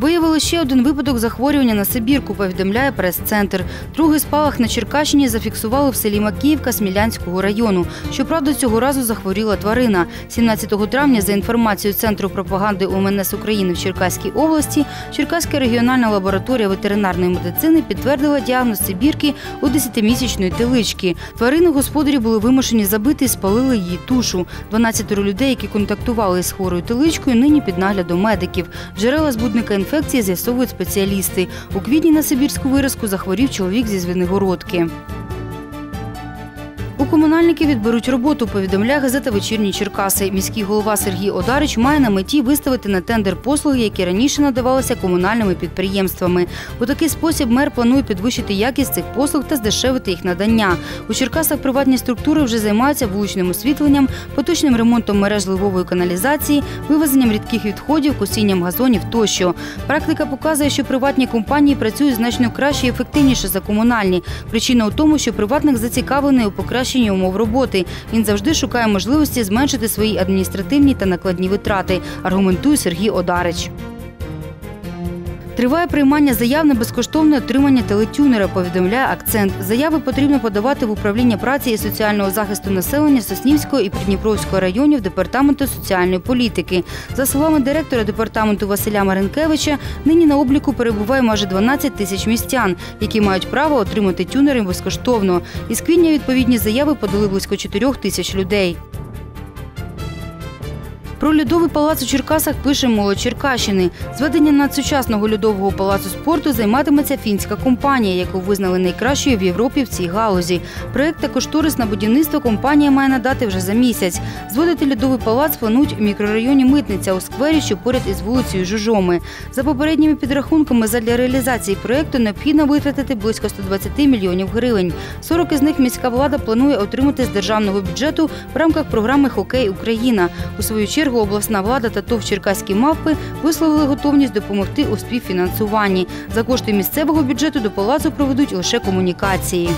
Виявили ще один випадок захворювання на Сибірку, повідомляє прес-центр. Другий спалах на Черкащині зафіксували в селі Макіївка Смілянського району. Щоправда, цього разу захворіла тварина. 17 травня, за інформацією Центру пропаганди УМНС України в Черкаській області, Черкаська регіональна лабораторія ветеринарної медицини підтвердила діагноз Сибірки у 10-місячної телички. Тварину господарі були вимушені забити і спалили її тушу. 12 людей, які контактували з хворою теличкою, нині під наглядом медиків. Джерела збудника інфекції з'ясовують спеціалісти. У квітні на сибірську виразку захворів чоловік зі Звенигородки. У комунальників відберуть роботу, повідомляє газета Вечірні Черкаси. Міський голова Сергій Одарич має на меті виставити на тендер послуги, які раніше надавалися комунальними підприємствами. У такий спосіб мер планує підвищити якість цих послуг та здешевити їх надання. У Черкасах приватні структури вже займаються вуличним освітленням, поточним ремонтом мереж ливової каналізації, вивезенням рідких відходів, косінням газонів тощо. Практика показує, що приватні компанії працюють значно краще і ефективніше за комунальні. Причина у тому, що приватник зацікавлений у покращенні умов роботи. Він завжди шукає можливості зменшити свої адміністративні та накладні витрати, аргументує Сергій Одарич. Триває приймання заяв на безкоштовне отримання телетюнера, повідомляє акцент. Заяви потрібно подавати в управління праці і соціального захисту населення Соснівського і Придніпровського районів Департаменту соціальної політики. За словами директора департаменту Василя Маренкевича, нині на обліку перебуває майже 12 тисяч містян, які мають право отримати тюнери безкоштовно. Із квітня відповідні заяви подали близько 4 тисяч людей. Про льодовий палац у Черкасах пише молодь Черкащини. Зведенням надсучасного льодового палацу спорту займатиметься фінська компанія, яку визнали найкращою в Європі в цій галузі. Проект та кошторис на будівництво компанія має надати вже за місяць. Зводити льодовий палац планують у мікрорайоні Митниця у сквері, що поряд із вулицею Жужоми. За попередніми підрахунками, задля реалізації проекту необхідно витратити близько 120 мільйонів гривень. 40 із них міська влада планує отримати з державного бюджету в рамках програми Хокей Україна. У свою чергу влада та ТОВ Черкаські мавпи висловили готовність допомогти у співфінансуванні. За кошти місцевого бюджету до палацу проведуть лише комунікації.